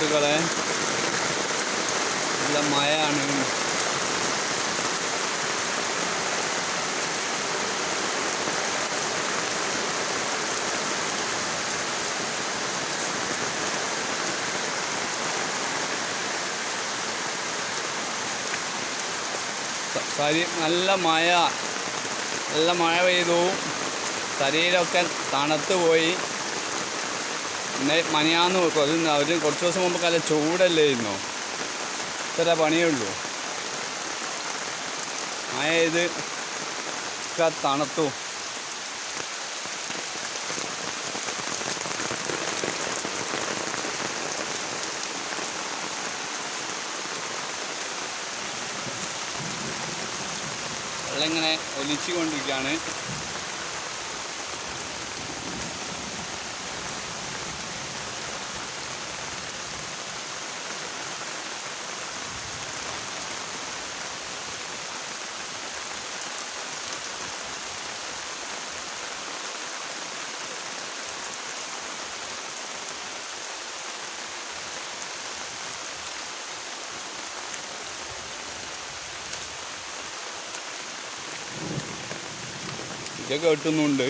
സുഹൃത്തുക്കളെ നല്ല മഴയാണ്. ആണ് നല്ല മഴ. നല്ല മഴ പെയ്തു. ശരീരമൊക്കെ തണുത്ത് പോയി. ഇന്ന് മണിയാന്ന് അത് അവർ കുറച്ച് ദിവസം മുമ്പ് നല്ല ചൂടല്ലേ ഇരുന്നോ ഇത്ര പണിയുള്ളൂ മഴ ഇത് തണുത്തു. വെള്ളം ഇങ്ങനെ ഒലിച്ചു ഇതൊക്കെ കെട്ടുന്നുണ്ട്.